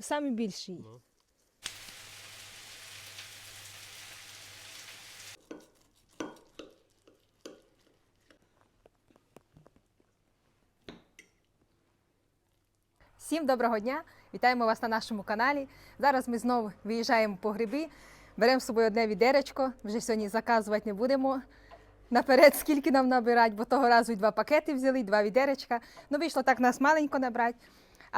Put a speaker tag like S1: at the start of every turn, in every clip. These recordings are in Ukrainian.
S1: самий більший.
S2: Ну.
S1: Всім доброго дня! Вітаємо вас на нашому каналі. Зараз ми знову виїжджаємо по гриби, беремо з собою одне відеречко. Вже сьогодні заказувати не будемо наперед, скільки нам набирати, бо того разу і два пакети взяли, і два відеречка. Ну, вийшло так нас маленько набрати.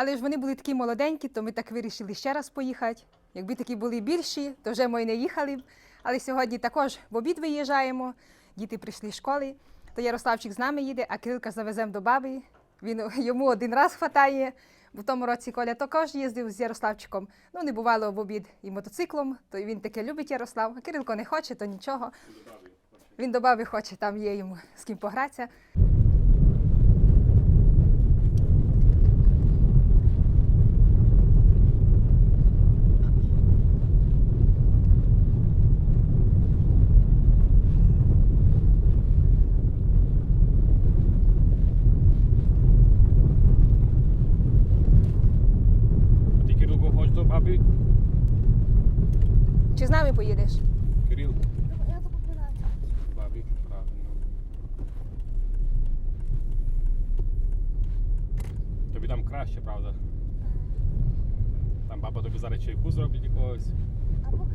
S1: Але ж вони були такі молоденькі, то ми так вирішили ще раз поїхати. Якби такі були більші, то вже ми не їхали б. Але сьогодні також в обід виїжджаємо. Діти прийшли з школи. То Ярославчик з нами їде, а Кирилка завеземо до баби. Він йому один раз хватає. В тому році Коля також їздив з Ярославчиком. Ну, не бувало в обід і мотоциклом, то він таке любить Ярослав. А Кирилко не хоче, то нічого. Він до баби хоче, там є йому з ким погратися.
S2: А ти Кирилко хочеш до бабі?
S1: Чи з нами поїдеш?
S2: Кирил,
S3: Я то попираю.
S2: бабі, правильно. Тобі там краще, правда? Там баба тобі зараз чайку зробить якогось.
S3: Або каву.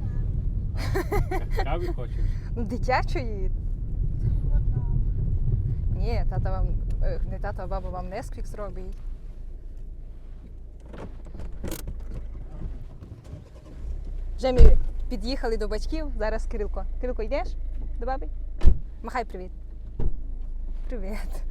S2: Кави хочеш?
S1: Дитячої. Ні, тата вам, е, не тата, а баба вам несквік зробить. Вже ми під'їхали до батьків. Зараз Кирилко. Кирилко, йдеш до баби? Махай привіт. Привіт.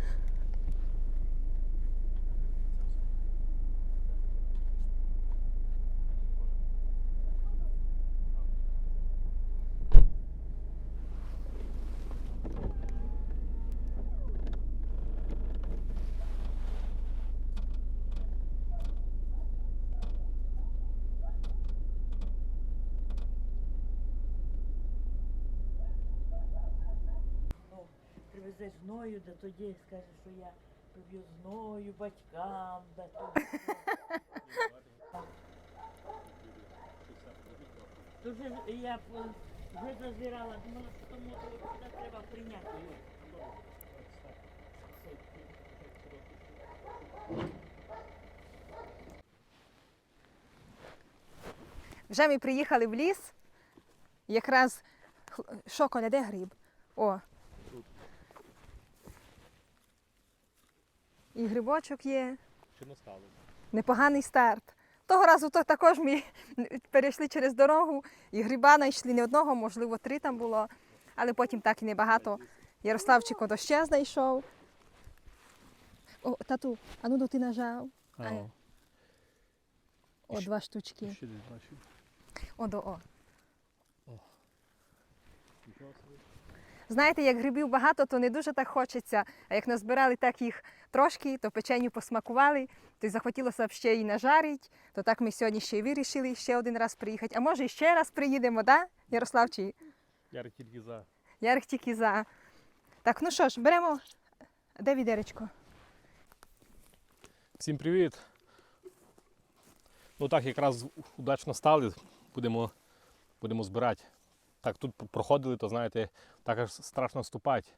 S4: ну, привезеш зною, да тоді скажеш, що я прив'ю зною батькам, да то. Ж я вже зазирала, думала, що тому то сюди треба прийняти його.
S1: Вже ми приїхали в ліс. Якраз що, Коля, де гриб? О. І грибочок є.
S2: Не стало?
S1: Непоганий старт. Того разу то також ми перейшли через дорогу і гриба знайшли не одного, можливо, три там було, але потім так і небагато. Ярославчик ото ще знайшов. О, тату, а ну ти нажав. А, О, два штучки.
S2: Ще десь бачив.
S1: О, до о.
S2: Собі.
S1: Знаєте, як грибів багато, то не дуже так хочеться. А як назбирали так їх трошки, то печеню посмакували, то й захотілося б ще й нажарити. То так ми сьогодні ще й вирішили ще один раз приїхати. А може і ще раз приїдемо, да, Ярославчі?
S2: Я тільки за.
S1: Ярик тільки за. Так, ну що ж, беремо. Де відеречко?
S2: Всім привіт. Ну так, якраз удачно стали, будемо, будемо збирати. Так, тут проходили, то знаєте, так аж страшно вступати.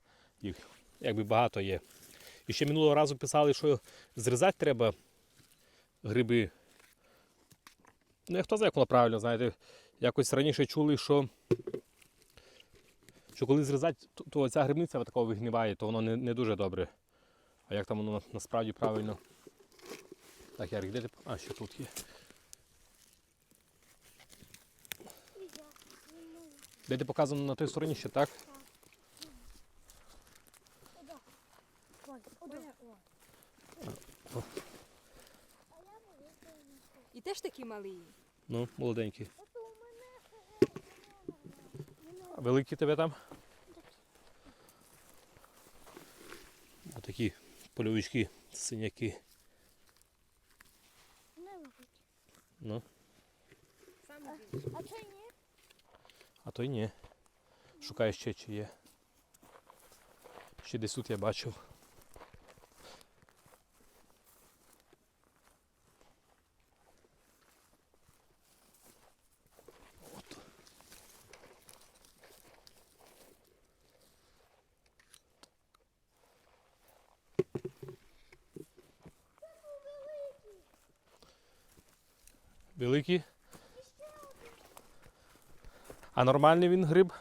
S2: Їх якби багато є. І ще минулого разу писали, що зрізати треба гриби. Ну, як хто знає, як воно правильно, знаєте, якось раніше чули, що, що коли зрізати, то, то ця грибниця такого вигниває, то воно не, не дуже добре. А як там воно насправді правильно? Так, Ярик, де ти? А, ще тут є. Де ти показано на той стороні ще, так?
S1: І теж такі малі.
S2: Ну, молоденький. А великі тебе там? Отакі польовички, синяки. Ну,
S3: А це
S2: а то й ні. Шукаю ще чи є. Ще десь тут я бачив. Великий. А нормальний він гриб?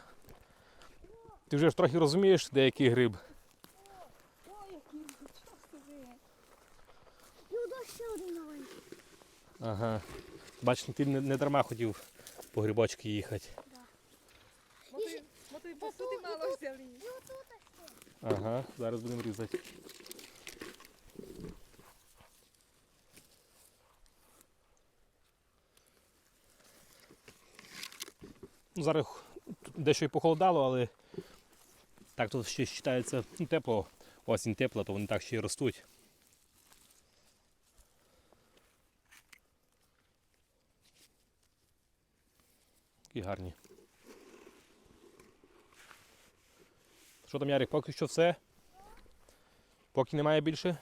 S2: Ти вже ж трохи розумієш, де який гриб. Ага. Бач, ти не, не дарма хотів по грибочки їхати.
S1: Ми тут
S3: посуди
S1: мало взяли.
S3: І отут ще.
S2: Ага, зараз будемо різати. Зараз дещо і похолодало, але так тут ще вважається ну, тепло. Осінь тепла, то вони так ще й ростуть. Такі гарні. Що там, Ярик, поки що все? Поки немає більше?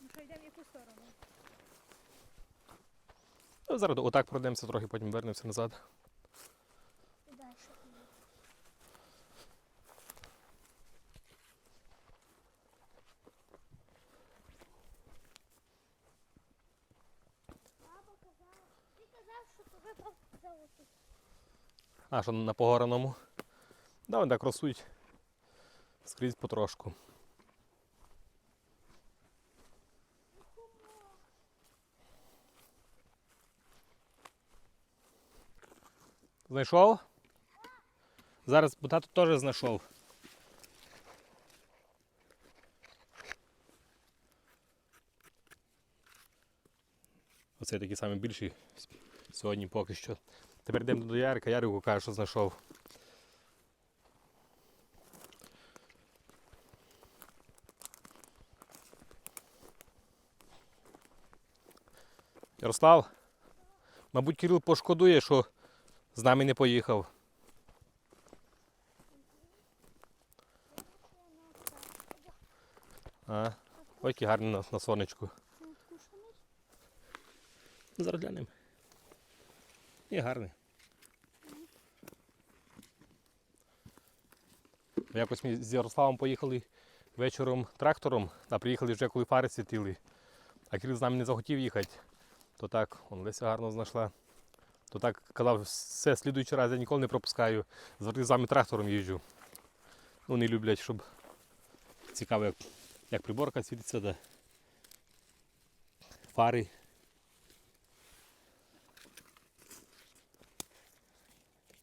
S1: Ми що йдемо в яку сторону?
S2: Зараз отак пройдемося трохи, потім вернемося назад. А, що на погораному? Да, вони так ростуть. Скрізь потрошку. Знайшов? Зараз тато теж знайшов. Оце такі самі більші сьогодні поки що. Тепер йдемо до Ярика, Ярику каже, що знайшов. Ярослав, мабуть, Кирил пошкодує, що з нами не поїхав. А, ой, який гарний на, на сонечку. Зараз глянемо. І гарний. Якось ми з Ярославом поїхали вечором трактором, а приїхали вже коли фари світили. А Кирил з нами не захотів їхати. То так, он Леся гарно знайшла. То так казав, все, слідуючий раз я ніколи не пропускаю. З вами трактором їжджу. Ну, не люблять, щоб цікаво, як, як приборка світиться, да. фари.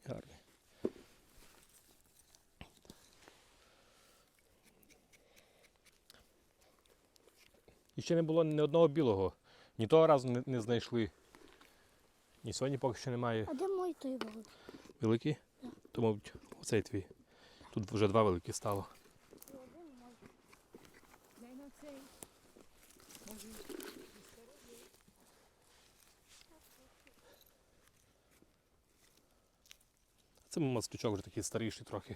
S2: Гарний. І ще не було ні одного білого. Ні того разу не, не знайшли. Ні сьогодні поки що немає.
S3: А де мой той був?
S2: Великий? То, мабуть, оцей твій. Тут вже два великі стало. Це мастучок вже такий старіший трохи.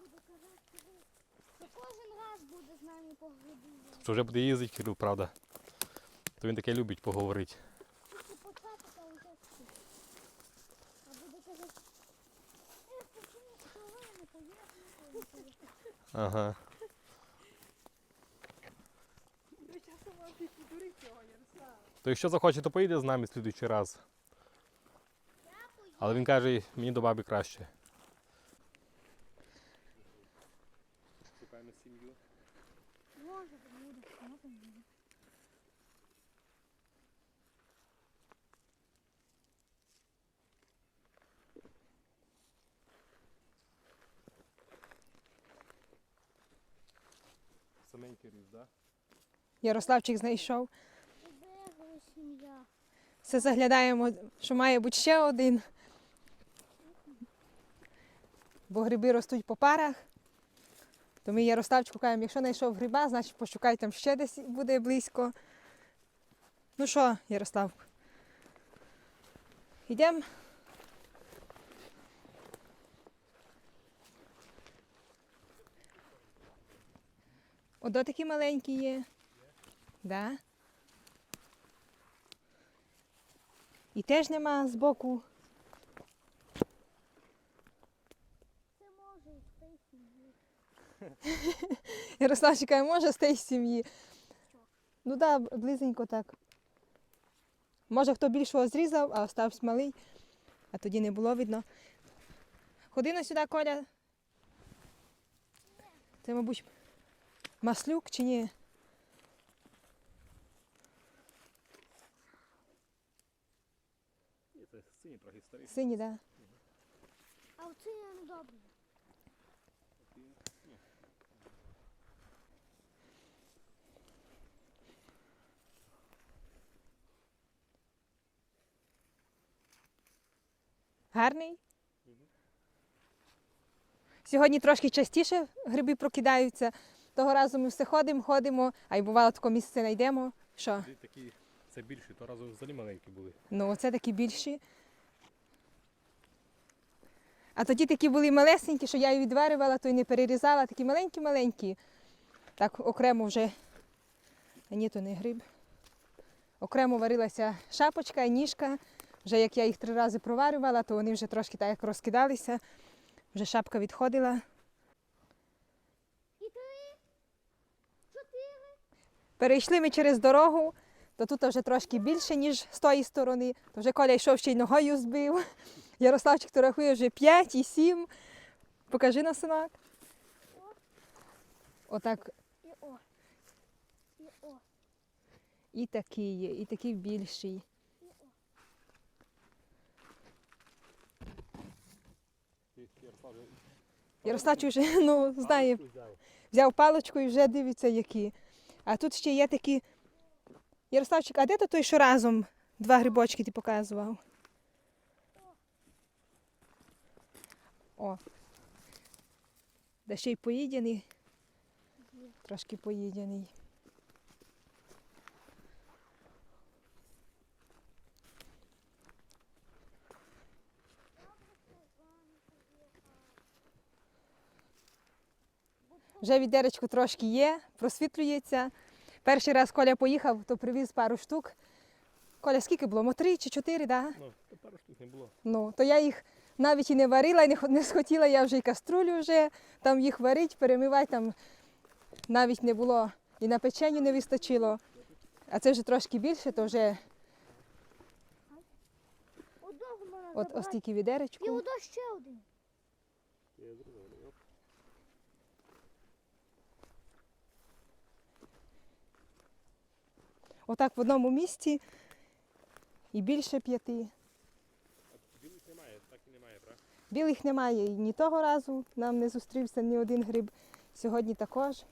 S3: Буде казати, що кожен раз буде з нами по грибі.
S2: Що вже буде їздити Кирил, правда. То він таке любить поговорити.
S3: Тільки поцапати уже всі. А буде казати, е, почему.
S2: Ага.
S1: Ярослав.
S2: То якщо захоче, то поїде з нами слідуючий раз. Але він каже, мені до баби краще. Шукаємо сім'ю.
S3: Може, буде, може, буде.
S2: Саменький ріс, так?
S1: Ярославчик знайшов. Все заглядаємо, що має бути ще один. Бо гриби ростуть по парах. То ми Ярославчику кажемо, якщо знайшов гриба, значить пошукай там ще десь буде близько. Ну що, Ярослав? Йдемо? Одо такі маленькі є. Да? І теж нема з боку.
S3: Це може з тієї сім'ї.
S1: Ярослав чекає, може з тієї сім'ї. Ну так, да, близенько так. Може хто більшого зрізав, а остався малий, а тоді не було видно. Ходи на сюди, Коля. Це, мабуть маслюк чи ні?
S2: Це сині трохи старі.
S1: Синій, так. Да.
S3: А оце я не добре.
S1: Гарний. Сьогодні трошки частіше гриби прокидаються. Того разу ми все ходимо, ходимо, а й бувало таке місце знайдемо. Що?
S2: Такі, це більші, то разу взагалі маленькі були.
S1: Ну, оце такі більші. А тоді такі були малесенькі, що я її відварювала, то й не перерізала, такі маленькі-маленькі. Так окремо вже. А ні, то не гриб. Окремо варилася шапочка і ніжка. Вже як я їх три рази проварювала, то вони вже трошки так як розкидалися. Вже шапка відходила.
S3: І три, чотири.
S1: Перейшли ми через дорогу, то тут вже трошки більше, ніж з тої сторони. То вже Коля йшов ще й ногою збив. Ярославчик то рахує вже 5 і 7. Покажи на синок. Отак
S3: і
S1: такий є, і такий більший. Ярославчик вже ну, знає, взяв паличку і вже дивиться, які. А тут ще є такі. Ярославчик, а де то той, що разом два грибочки ти показував? О. Де ще й поїдений. Трошки поїдений. Вже відеречко трошки є, просвітлюється. Перший раз Коля поїхав, то привіз пару штук. Коля, скільки було? Мо три чи чотири, так? Да?
S2: Ну, то пару штук не було.
S1: Ну, то я їх навіть і не варила, і не, не схотіла я вже і каструлю вже там їх варити, перемивати, там навіть не було і на печеню не вистачило. А це вже трошки більше, то вже от ось тільки
S3: І
S1: відеречку.
S3: одно ще один.
S1: Отак в одному місці і більше п'яти.
S2: Білих немає, так і немає, правда?
S1: Білих немає і ні того разу нам не зустрівся ні один гриб. Сьогодні також.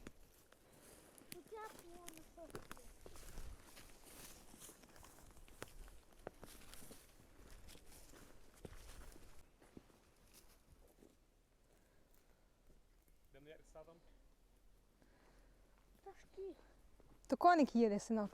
S2: Садом?
S3: Пташки.
S1: То коник їде, синок.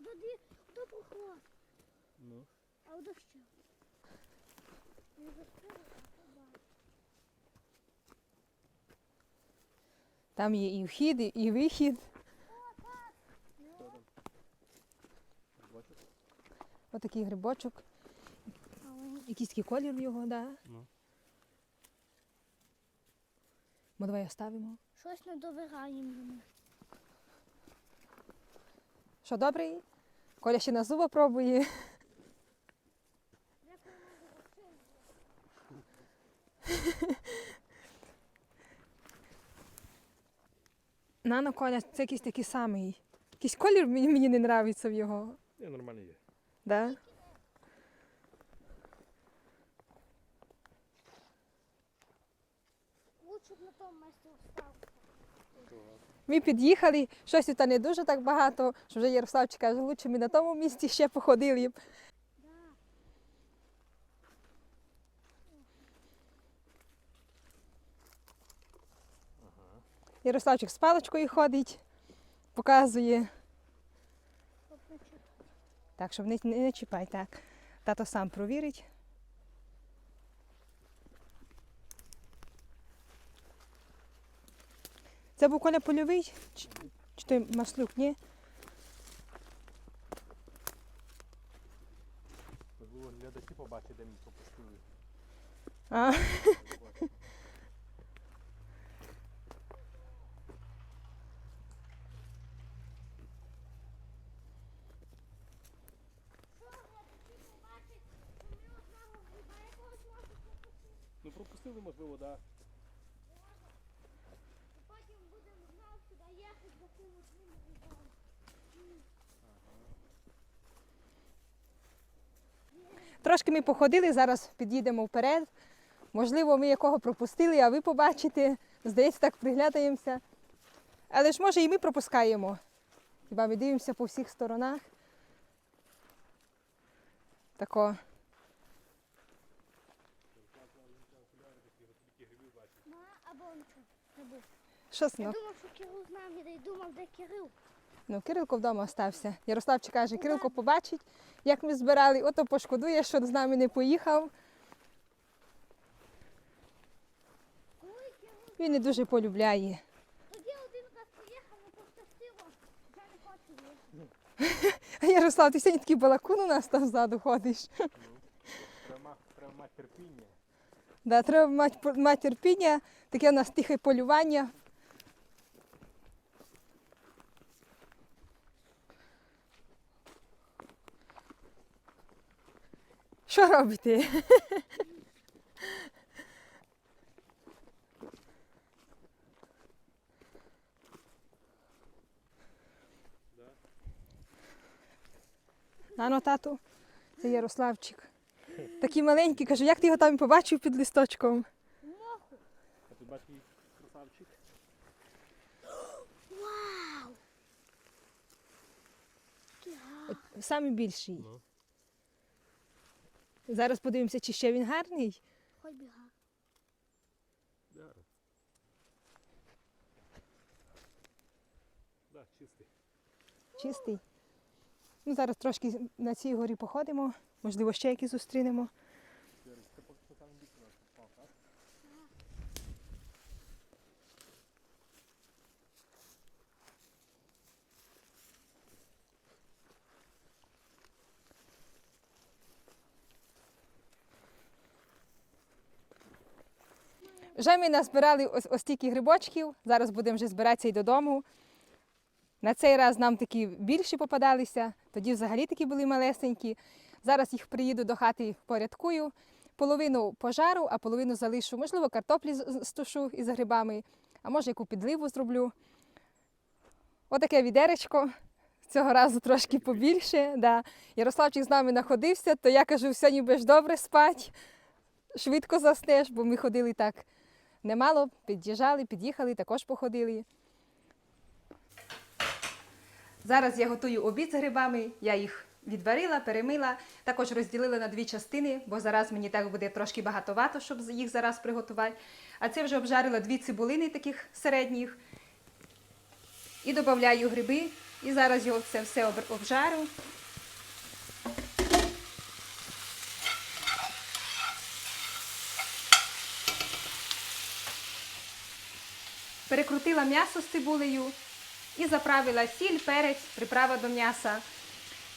S3: Одно дві, одно проход.
S2: Ну.
S3: А одно ще. Не застрелила, а побачу.
S1: Там є і вхід, і- вихід. Отакий грибочок. Якийсь такий колір в його, да?
S2: Ну.
S1: Бо давай оставимо.
S3: Щось не добираємо йому.
S1: Що добрий? Коля ще на зуба пробує. Нано Коля, це якийсь такий самий. Якийсь колір мені, мені не подобається в його.
S2: Ні, нормально є.
S1: Да?
S3: Лучше б на тому місці остався.
S1: Ми під'їхали, щось тут не дуже так багато, що вже Ярославчик каже, лучше ми на тому місці ще походили б.
S3: Да.
S1: Ярославчик з паличкою ходить, показує. Так, щоб не, не, не чіпай, так. Тато сам провірить. Це був коля польовий? Чи, чи той маслюк, ні?
S2: Глядачі побачать, де ми пропустили.
S1: А,
S2: Ну пропустили. Да.
S3: Потім будемо знов сюди їхати, за тим одним грибом.
S1: Трошки ми походили, зараз під'їдемо вперед. Можливо, ми якого пропустили, а ви побачите. Здається, так приглядаємося. Але ж може і ми пропускаємо. Хіба ми дивимося по всіх сторонах. Тако. Що
S3: Я
S1: снок?
S3: думав, що Кирил з нами, да й думав, де Кирил.
S1: Ну, Кирилко вдома остався. Ярославчик каже, Кирилко побачить, як ми збирали, ото пошкодує, що з нами не поїхав.
S3: Ой, Кирил,
S1: Він не дуже полюбляє.
S3: тоді один раз поїхав, не пощастило. Я не хочу їхати.
S1: А Ярослав, ти сьогодні такий балакун у нас там ззаду ходиш.
S2: Треба, треба мати терпіння.
S1: Да, треба мати, мати терпіння, таке у нас тихе полювання. Що робите? Ано, тату, це Ярославчик. Такий маленький, кажу, як ти його там побачив під листочком?
S2: А ти бачиш красавчик?
S3: Вау!
S1: Самий більший.
S2: Ну.
S1: Зараз подивимося, чи ще він гарний.
S3: Хоч біга.
S2: Да, чистий.
S1: Чистий. Ну, зараз трошки на цій горі походимо. Можливо, ще які зустрінемо.
S2: Це поки що саме більше нас попав, так?
S1: Вже ми назбирали ось, ось стільки грибочків. Зараз будемо вже збиратися і додому. На цей раз нам такі більші попадалися, тоді взагалі такі були малесенькі. Зараз їх приїду до хати порядкую. Половину пожару, а половину залишу. Можливо, картоплі стушу із грибами, а може яку підливу зроблю. Отаке відеречко. Цього разу трошки побільше. Да. Ярославчик з нами знаходився, то я кажу, сьогодні будеш добре спати, швидко заснеш, бо ми ходили так немало, під'їжджали, під'їхали, також походили. Зараз я готую обід з грибами, я їх відварила, перемила, також розділила на дві частини, бо зараз мені так буде трошки багатовато, щоб їх зараз приготувати. А це вже обжарила дві цибулини таких середніх. І додаю гриби. І зараз його все об- обжарю. Перекрутила м'ясо з цибулею і заправила сіль, перець, приправа до м'яса.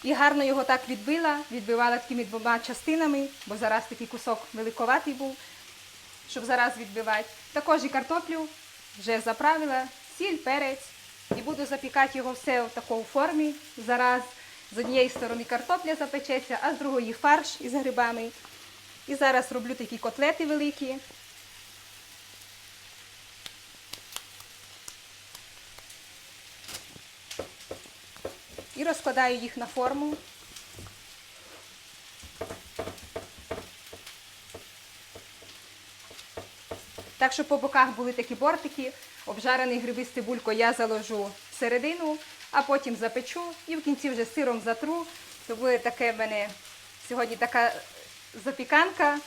S1: І гарно його так відбила, відбивала такими двома частинами, бо зараз такий кусок великоватий був, щоб зараз відбивати. Також і картоплю вже заправила, сіль, перець. І буду запікати його все в такій формі. Зараз з однієї сторони картопля запечеться, а з другої фарш із грибами. І зараз роблю такі котлети великі. І розкладаю їх на форму. Так, щоб по боках були такі бортики, обжарений гриби з цибулькою я заложу всередину, а потім запечу і в кінці вже сиром затру. То буде таке в мене сьогодні така запіканка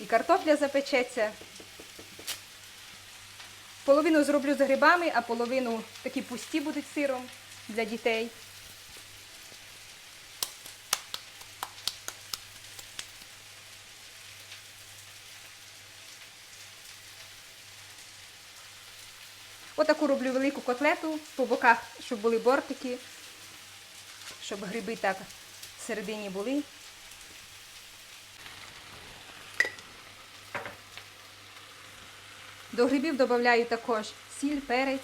S1: і картопля запечеться. Половину зроблю з грибами, а половину такі пусті будуть сиром для дітей. Отаку роблю велику котлету по боках, щоб були бортики, щоб гриби так всередині були. До грибів додаю також сіль, перець.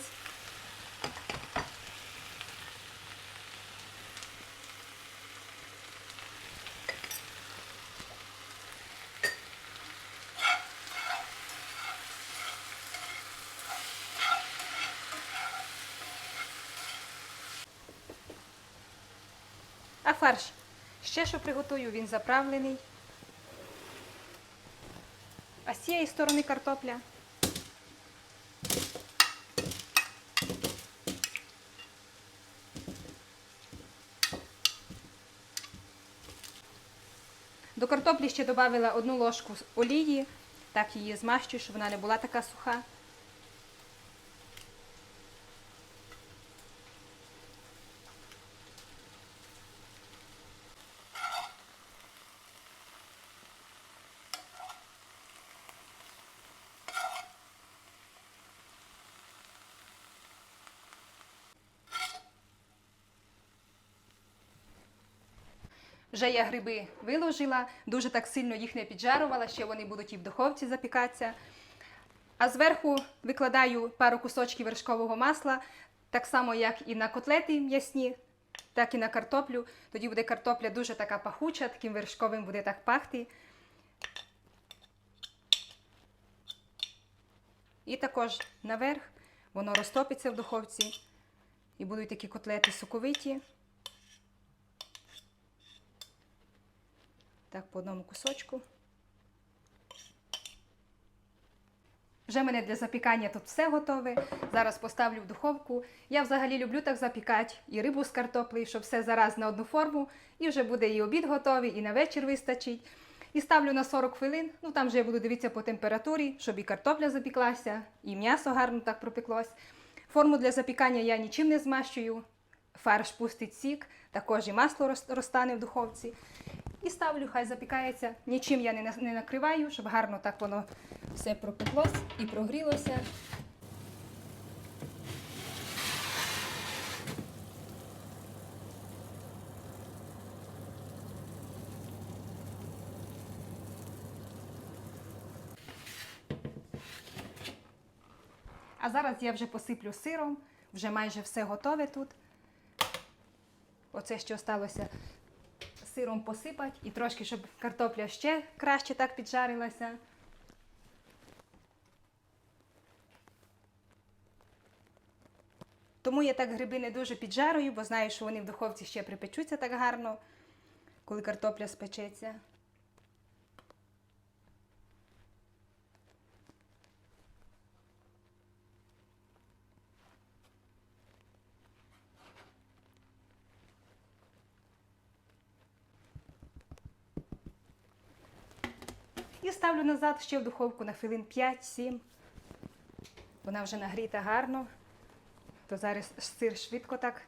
S1: А фарш ще що приготую, він заправлений. А з цієї сторони картопля. До картоплі ще додала одну ложку олії, так її змащую, щоб вона не була така суха. Вже я гриби виложила, дуже так сильно їх не піджарувала, ще вони будуть і в духовці запікатися. А зверху викладаю пару кусочків вершкового масла, так само, як і на котлети м'ясні, так і на картоплю. Тоді буде картопля дуже така пахуча, таким вершковим буде так пахти. І також наверх воно розтопиться в духовці. І будуть такі котлети соковиті. Так, по одному кусочку. Вже мене для запікання тут все готове. Зараз поставлю в духовку. Я взагалі люблю так запікати і рибу з картоплею, щоб все зараз на одну форму. І вже буде і обід готовий, і на вечір вистачить. І ставлю на 40 хвилин. Ну там вже я буду дивитися по температурі, щоб і картопля запіклася, і м'ясо гарно так пропеклось. Форму для запікання я нічим не змащую. Фарш пустить сік, також і масло розтане в духовці. І ставлю, хай запікається. Нічим я не, накриваю, щоб гарно так воно все пропеклось і прогрілося. А зараз я вже посиплю сиром, вже майже все готове тут. Оце, що сталося, сиром посипати і трошки, щоб картопля ще краще так піджарилася. Тому я так гриби не дуже піджарую, бо знаю, що вони в духовці ще припечуться так гарно, коли картопля спечеться. І ставлю назад ще в духовку на хвилин 5-7. Вона вже нагріта гарно. То зараз сир швидко так.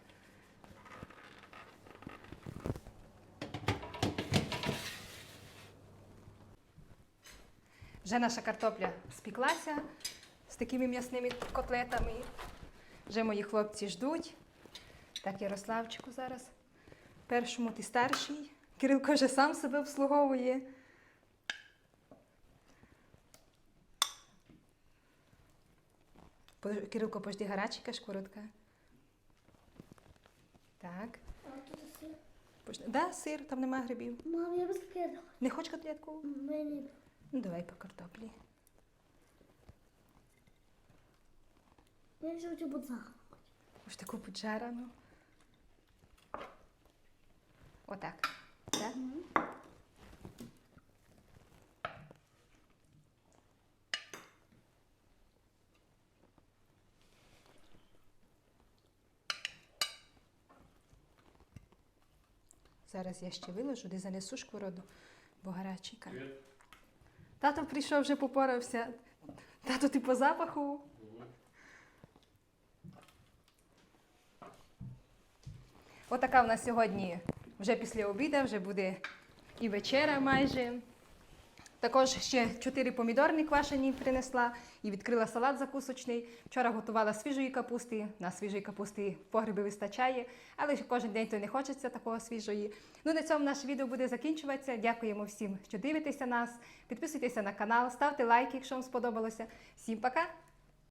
S1: Вже наша картопля спіклася з такими м'ясними котлетами. Вже мої хлопці ждуть. Так, Ярославчику зараз. Першому ти старший. Кирилко вже сам себе обслуговує. Кирилко, пожди гаряченька шкуротка. Так.
S3: А тут сир.
S1: Пожди. Да, сир, там нема грибів.
S3: Мам, я без котлеток.
S1: Не хочеш котлетку?
S3: Мені.
S1: Ну, давай по картоплі.
S3: Я ще хочу будзахнути.
S1: Ось таку поджарану. Отак. Так? Зараз я ще виложу, де занесу шквороду, бо гаряченька. Тато прийшов, вже попорався. Тато, ти по запаху. Отака в нас сьогодні вже після обіда, вже буде і вечеря майже. Також ще чотири помідорні квашені принесла і відкрила салат закусочний. Вчора готувала свіжої капусти. На свіжої капусти погреби вистачає, але кожен день то не хочеться такого свіжої. Ну на цьому наше відео буде закінчуватися. Дякуємо всім, що дивитеся нас. Підписуйтеся на канал, ставте лайки, якщо вам сподобалося. Всім пока!